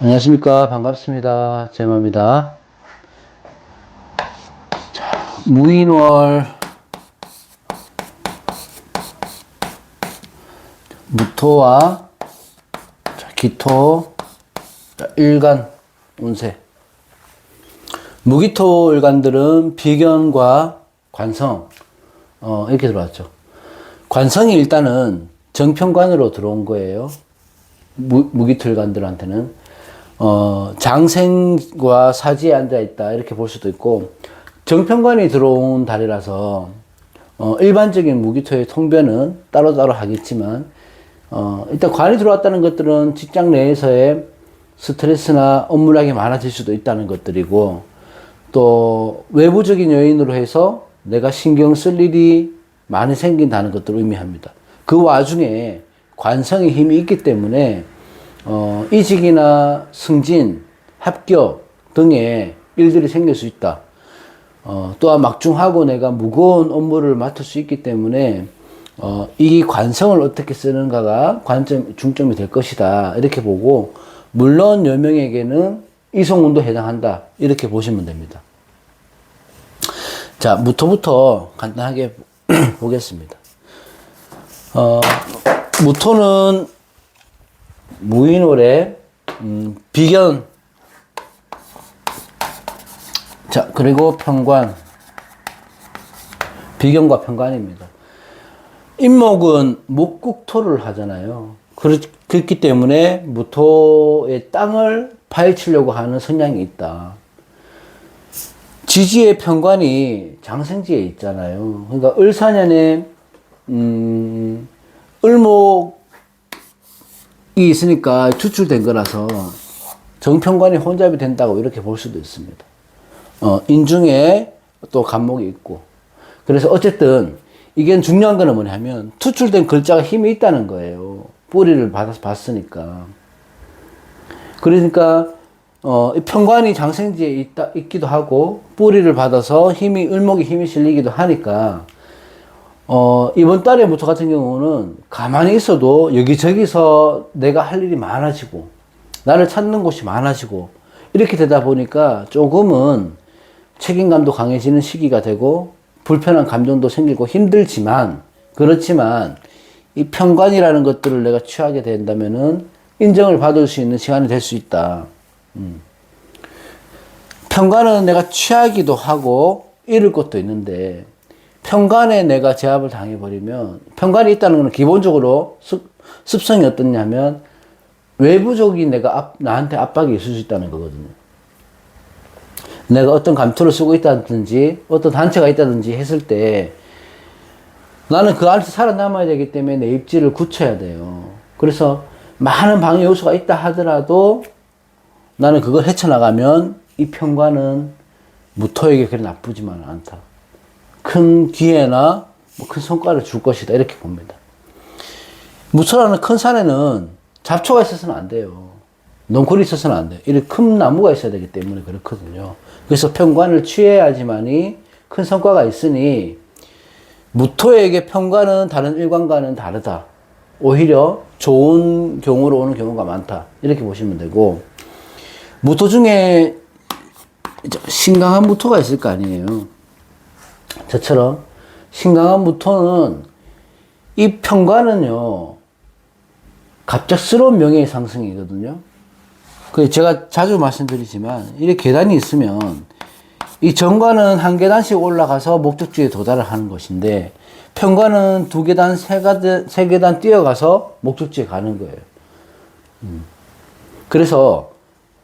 안녕하십니까. 반갑습니다. 제마입니다. 자, 무인월, 무토와 자, 기토, 자, 일간, 운세. 무기토 일간들은 비견과 관성, 어, 이렇게 들어왔죠. 관성이 일단은 정평관으로 들어온 거예요. 무, 무기토 일간들한테는. 어, 장생과 사지에 앉아 있다. 이렇게 볼 수도 있고, 정평관이 들어온 달이라서, 어, 일반적인 무기토의 통변은 따로따로 하겠지만, 어, 일단 관이 들어왔다는 것들은 직장 내에서의 스트레스나 업무량이 많아질 수도 있다는 것들이고, 또 외부적인 요인으로 해서 내가 신경 쓸 일이 많이 생긴다는 것들을 의미합니다. 그 와중에 관성의 힘이 있기 때문에 어, 이직이나 승진, 합격 등의 일들이 생길 수 있다. 어, 또한 막중하고 내가 무거운 업무를 맡을 수 있기 때문에 어, 이 관성을 어떻게 쓰는가가 관점, 중점이 될 것이다. 이렇게 보고, 물론 여명에게는 이성운도 해당한다. 이렇게 보시면 됩니다. 자, 무토부터 간단하게 보겠습니다. 어, 무토는 무인월에 음, 비견 자 그리고 편관 비견과 편관입니다. 임목은 목국토를 하잖아요. 그렇, 그렇 기 때문에 무토의 땅을 파헤치려고 하는 성향이 있다. 지지의 편관이 장생지에 있잖아요. 그러니까 을사년에 음, 을목이 있으니까 추출된 거라서 정편관이 혼잡이 된다고 이렇게 볼 수도 있습니다. 어, 인중에 또 간목이 있고. 그래서 어쨌든 이게 중요한 거는 뭐냐면 투출된 글자가 힘이 있다는 거예요. 뿌리를 받아서 봤으니까. 그러니까 어, 이 편관이 장생지에 있다, 있기도 하고 뿌리를 받아서 힘이 을목에 힘이 실리기도 하니까 어, 이번 달의 무토 같은 경우는 가만히 있어도 여기저기서 내가 할 일이 많아지고 나를 찾는 곳이 많아지고 이렇게 되다 보니까 조금은 책임감도 강해지는 시기가 되고 불편한 감정도 생기고 힘들지만 그렇지만 이 편관이라는 것들을 내가 취하게 된다면은 인정을 받을 수 있는 시간이 될 수 있다. 음. 편관은 내가 취하기도 하고 잃을 것도 있는데 편관에 내가 제압을 당해버리면 편관이 있다는 것은 기본적으로 습, 습성이 어떻냐면 외부적인 내가 압, 나한테 압박이 있을 수 있다는 거거든요. 내가 어떤 감투를 쓰고 있다든지 어떤 단체가 있다든지 했을 때 나는 그 안에서 살아남아야 되기 때문에 내 입지를 굳혀야 돼요. 그래서 많은 방해 요소가 있다 하더라도 나는 그걸 헤쳐나가면 이 편과는 무토에게 그리 나쁘지만 않다. 큰 기회나 뭐 큰 성과를 줄 것이다. 이렇게 봅니다. 무토라는 큰 산에는 잡초가 있어서는 안 돼요. 넝쿨이 있어서는 안 돼요. 이렇게 큰 나무가 있어야 되기 때문에 그렇거든요. 그래서 편관을 취해야지만이 큰 성과가 있으니 무토에게 편관은 다른 일관과는 다르다. 오히려 좋은 경우로 오는 경우가 많다. 이렇게 보시면 되고 무토 중에 신강한 무토가 있을 거 아니에요. 저처럼 신강한 무토는 이 편관은요 갑작스러운 명예의 상승이거든요. 그 제가 자주 말씀드리지만 이렇게 계단이 있으면 이 정관은 한 계단씩 올라가서 목적지에 도달을 하는 것인데 편관은 두 계단, 세 계단, 세 계단 뛰어가서 목적지에 가는 거예요. 음. 그래서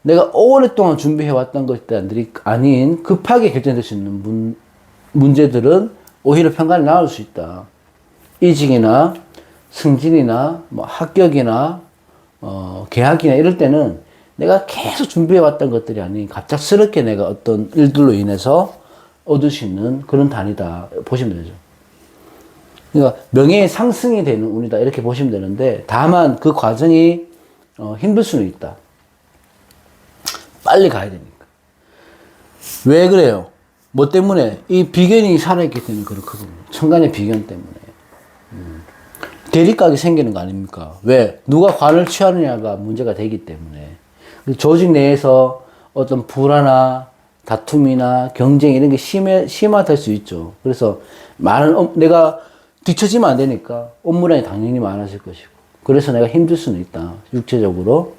내가 오랫동안 준비해왔던 것들이 아닌 급하게 결정될 수 있는 문, 문제들은 오히려 편관이 나올 수 있다. 이직이나 승진이나 뭐 합격이나 어, 계약이나 이럴 때는 내가 계속 준비해왔던 것들이 아닌 갑작스럽게 내가 어떤 일들로 인해서 얻을 수 있는 그런 단위다 보시면 되죠. 그러니까 명예의 상승이 되는 운이다 이렇게 보시면 되는데 다만 그 과정이 어, 힘들 수는 있다. 빨리 가야 되니까. 왜 그래요? 뭐 때문에? 이 비견이 살아있기 때문에 그렇거든요. 천간의 비견 때문에. 음. 대립각이 생기는 거 아닙니까? 왜? 누가 관을 취하느냐가 문제가 되기 때문에. 그 조직 내에서 어떤 불화나 다툼이나 경쟁 이런 게 심해, 심화될 수 있죠. 그래서 많은, 업- 내가 뒤처지면 안 되니까 업무량이 당연히 많아질 것이고. 그래서 내가 힘들 수는 있다. 육체적으로.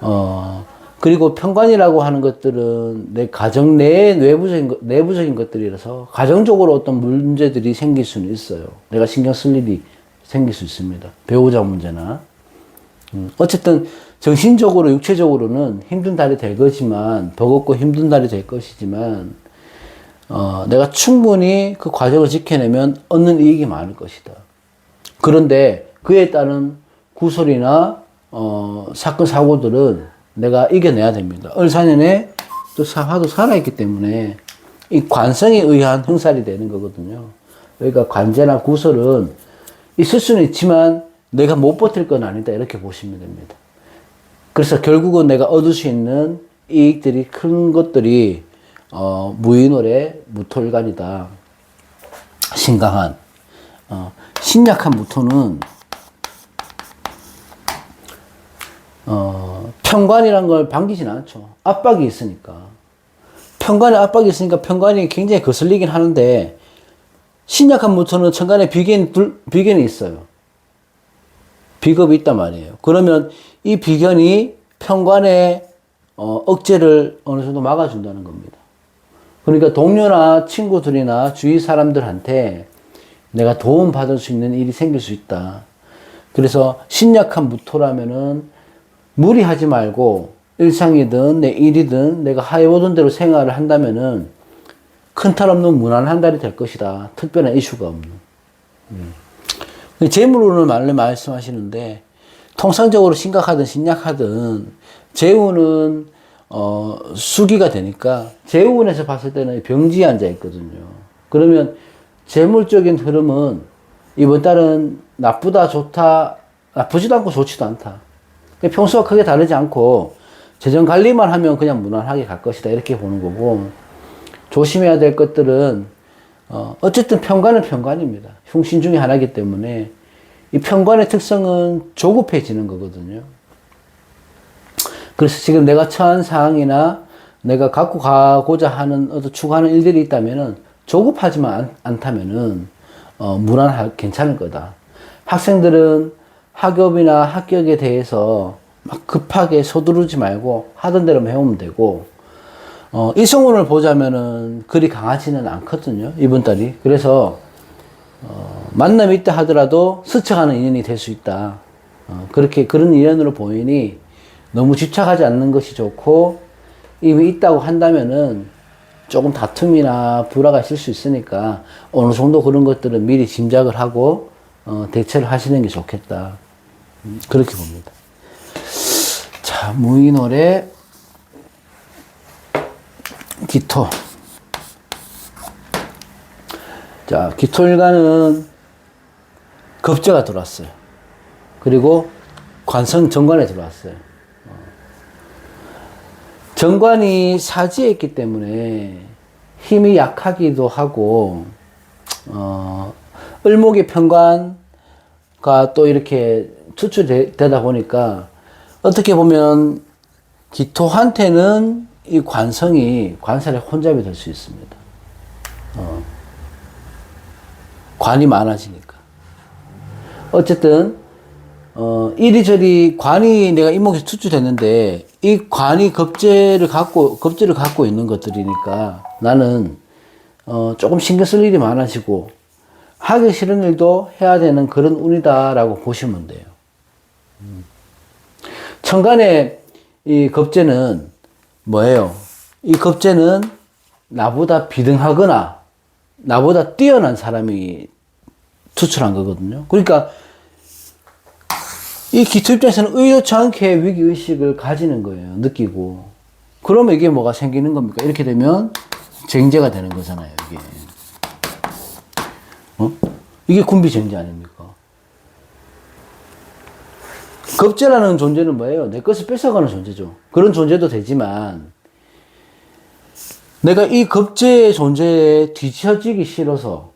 어, 그리고 평관이라고 하는 것들은 내 가정 내의 외부적인, 것- 내부적인 것들이라서 가정적으로 어떤 문제들이 생길 수는 있어요. 내가 신경 쓸 일이 생길 수 있습니다. 배우자 문제나. 음, 어쨌든 정신적으로 육체적으로는 힘든 달이 될 거지만 버겁고 힘든 달이 될 것이지만 어, 내가 충분히 그 과정을 지켜내면 얻는 이익이 많을 것이다. 그런데 그에 따른 구설이나 어, 사건 사고들은 내가 이겨내야 됩니다. 을사년에 또 사화도 살아있기 때문에 이 관성에 의한 형살이 되는 거거든요. 그러니까 관제나 구설은 있을 수는 있지만 내가 못 버틸 건 아니다 이렇게 보시면 됩니다. 그래서 결국은 내가 얻을 수 있는 이익들이 큰 것들이 어, 무인월의 무토일간이다. 신강한 어, 신약한 무토는 어, 평관이란 걸 반기진 않죠. 압박이 있으니까. 평관에 압박이 있으니까 평관이 굉장히 거슬리긴 하는데 신약한 무토는 천간에 비견 둘, 비견이 있어요. 비겁이 있단 말이에요. 그러면 이 비견이 평관의 어, 억제를 어느 정도 막아준다는 겁니다. 그러니까 동료나 친구들이나 주위 사람들한테 내가 도움 받을 수 있는 일이 생길 수 있다. 그래서 신약한 무토라면은 무리하지 말고 일상이든 내 일이든 내가 하해오던 대로 생활을 한다면은 큰 탈 없는 무난한 달이 될 것이다. 특별한 이슈가 없는. 음. 재물운을 말로 말씀하시는데 통상적으로 심각하든 심약하든 재운은 어, 수기가 되니까 재운에서 봤을 때는 병지에 앉아 있거든요. 그러면 재물적인 흐름은 이번 달은 나쁘다 좋다 나쁘지도 않고 좋지도 않다. 그러니까 평소와 크게 다르지 않고 재정 관리만 하면 그냥 무난하게 갈 것이다 이렇게 보는 거고 조심해야 될 것들은 어, 어쨌든 평관은 평관입니다. 흉신 중에 하나이기 때문에 이 평관의 특성은 조급해지는 거거든요. 그래서 지금 내가 처한 상황이나 내가 갖고 가고자 하는 어떤 추구하는 일들이 있다면은 조급하지만 않, 않다면은 어, 무난할 괜찮을 거다. 학생들은 학업이나 합격에 대해서 막 급하게 서두르지 말고 하던 대로 해오면 되고 어, 이성운을 보자면은 그리 강하지는 않거든요. 이번 달이. 그래서 어, 만남이 있다 하더라도 스쳐가는 인연이 될 수 있다. 어, 그렇게 그런 인연으로 보이니 너무 집착하지 않는 것이 좋고 이미 있다고 한다면은 조금 다툼이나 불화가 있을 수 있으니까 어느 정도 그런 것들은 미리 짐작을 하고 어, 대처를 하시는 게 좋겠다. 음, 그렇게 봅니다. 자, 무인월의 기토. 자, 기토일간은 급제가 들어왔어요. 그리고 관성 정관에 들어왔어요. 어. 정관이 사지에 있기 때문에 힘이 약하기도 하고, 어, 을목의 편관과 또 이렇게 투출되다 보니까 어떻게 보면 기토한테는 이 관성이 관살의 혼잡이 될 수 있습니다. 어. 관이 많아지니까. 어쨌든, 어, 이리저리 관이 내가 이목에서 투출됐는데, 이 관이 겁재를 갖고, 겁재를 갖고 있는 것들이니까 나는, 어, 조금 신경 쓸 일이 많아지고, 하기 싫은 일도 해야 되는 그런 운이다라고 보시면 돼요. 음. 천간의 이 겁재는 뭐예요? 이 겁재는 나보다 비등하거나 나보다 뛰어난 사람이 투출한 거거든요. 그러니까 이 기초 입장에서는 의도치 않게 위기의식을 가지는 거예요. 느끼고. 그러면 이게 뭐가 생기는 겁니까? 이렇게 되면 쟁제가 되는 거잖아요. 이게. 어? 이게 군비쟁제 아닙니까? 겁제라는 존재는 뭐예요? 내 것을 뺏어가는 존재죠. 그런 존재도 되지만, 내가 이 겁제의 존재에 뒤처지기 싫어서,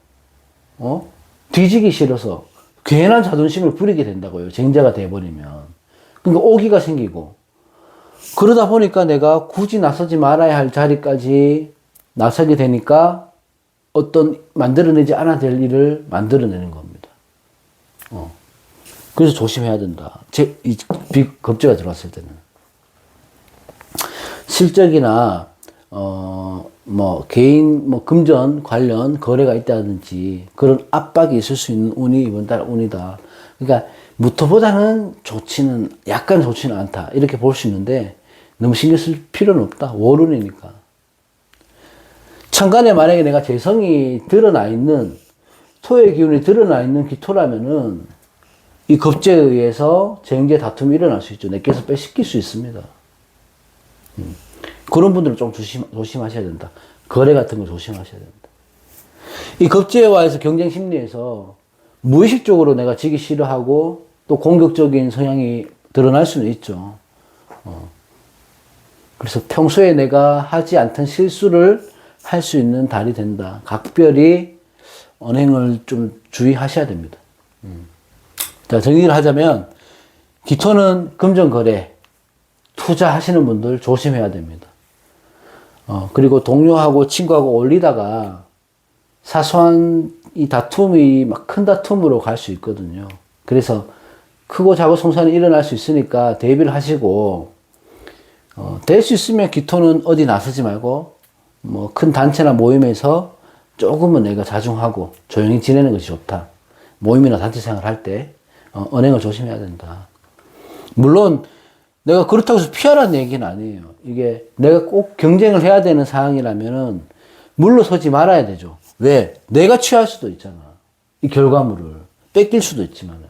어? 뒤지기 싫어서, 괜한 자존심을 부리게 된다고요. 쟁자가 돼버리면. 그러니까 오기가 생기고, 그러다 보니까 내가 굳이 나서지 말아야 할 자리까지 나서게 되니까 어떤 만들어내지 않아야 될 일을 만들어내는 겁니다. 어. 그래서 조심해야 된다. 제, 이, 비, 겁제가 들어왔을 때는. 실적이나, 어, 뭐, 개인, 뭐, 금전 관련 거래가 있다든지 그런 압박이 있을 수 있는 운이 이번 달 운이다. 그러니까, 무토보다는 좋지는, 약간 좋지는 않다. 이렇게 볼 수 있는데, 너무 신경 쓸 필요는 없다. 월운이니까. 천간에 만약에 내가 재성이 드러나 있는, 토의 기운이 드러나 있는 기토라면은, 이 겁제에 의해서 재경제 다툼이 일어날 수 있죠. 내께서 빼앗길 수 있습니다. 음. 그런 분들은 좀 조심, 조심하셔야 된다. 거래 같은 거 조심하셔야 된다. 이 겁제와에서 경쟁 심리에서 무의식적으로 내가 지기 싫어하고 또 공격적인 성향이 드러날 수는 있죠. 어. 그래서 평소에 내가 하지 않던 실수를 할 수 있는 달이 된다. 각별히 언행을 좀 주의하셔야 됩니다. 자, 정리를 하자면, 기토는 금전거래, 투자하시는 분들 조심해야 됩니다. 어, 그리고 동료하고 친구하고 올리다가 사소한 이 다툼이 막 큰 다툼으로 갈 수 있거든요. 그래서 크고 작고 송산이 일어날 수 있으니까 대비를 하시고, 어, 될 수 있으면 기토는 어디 나서지 말고, 뭐 큰 단체나 모임에서 조금은 내가 자중하고 조용히 지내는 것이 좋다. 모임이나 단체 생활 할 때, 어, 언행을 조심해야 된다. 물론, 내가 그렇다고 해서 피하라는 얘기는 아니에요. 이게 내가 꼭 경쟁을 해야 되는 상황이라면은 물러서지 말아야 되죠. 왜? 내가 취할 수도 있잖아. 이 결과물을. 뺏길 수도 있지만은.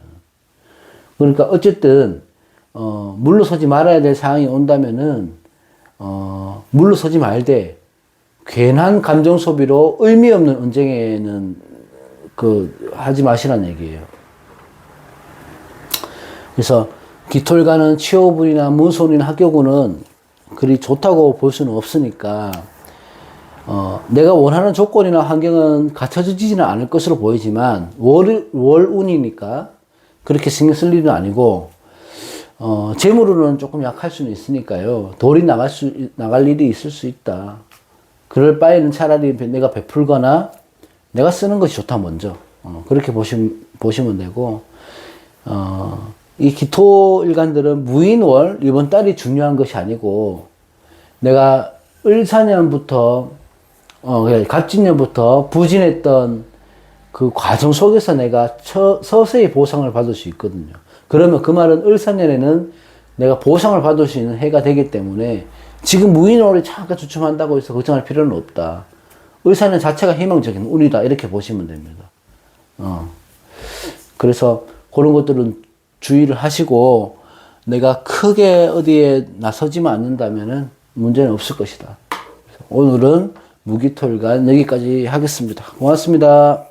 그러니까 어쨌든, 어, 물러서지 말아야 될 상황이 온다면은, 어, 물러서지 말되, 괜한 감정 소비로 의미 없는 언쟁에는 그, 하지 마시라는 얘기예요. 그래서 기톨가는 취업운이나 문손이나 학교군은 그리 좋다고 볼 수는 없으니까 어, 내가 원하는 조건이나 환경은 갖춰지지는 않을 것으로 보이지만 월, 월운이니까 그렇게 신경 쓸 일은 아니고 어, 재물로는 조금 약할 수는 있으니까요. 돌이 나갈 수, 나갈 일이 있을 수 있다. 그럴 바에는 차라리 내가 베풀거나 내가 쓰는 것이 좋다, 먼저. 어, 그렇게 보시면, 보시면 되고, 어, 이 기토 일간들은 무인월, 이번 달이 중요한 것이 아니고, 내가 을사년부터, 어, 갑진년부터 부진했던 그 과정 속에서 내가 처, 서서히 보상을 받을 수 있거든요. 그러면 그 말은 을사년에는 내가 보상을 받을 수 있는 해가 되기 때문에 지금 무인월이 잠깐 주춤한다고 해서 걱정할 필요는 없다. 의사는 자체가 희망적인 운이다. 이렇게 보시면 됩니다. 어. 그래서 그런 것들은 주의를 하시고 내가 크게 어디에 나서지만 않는다면은 문제는 없을 것이다. 오늘은 무기토일간 여기까지 하겠습니다. 고맙습니다.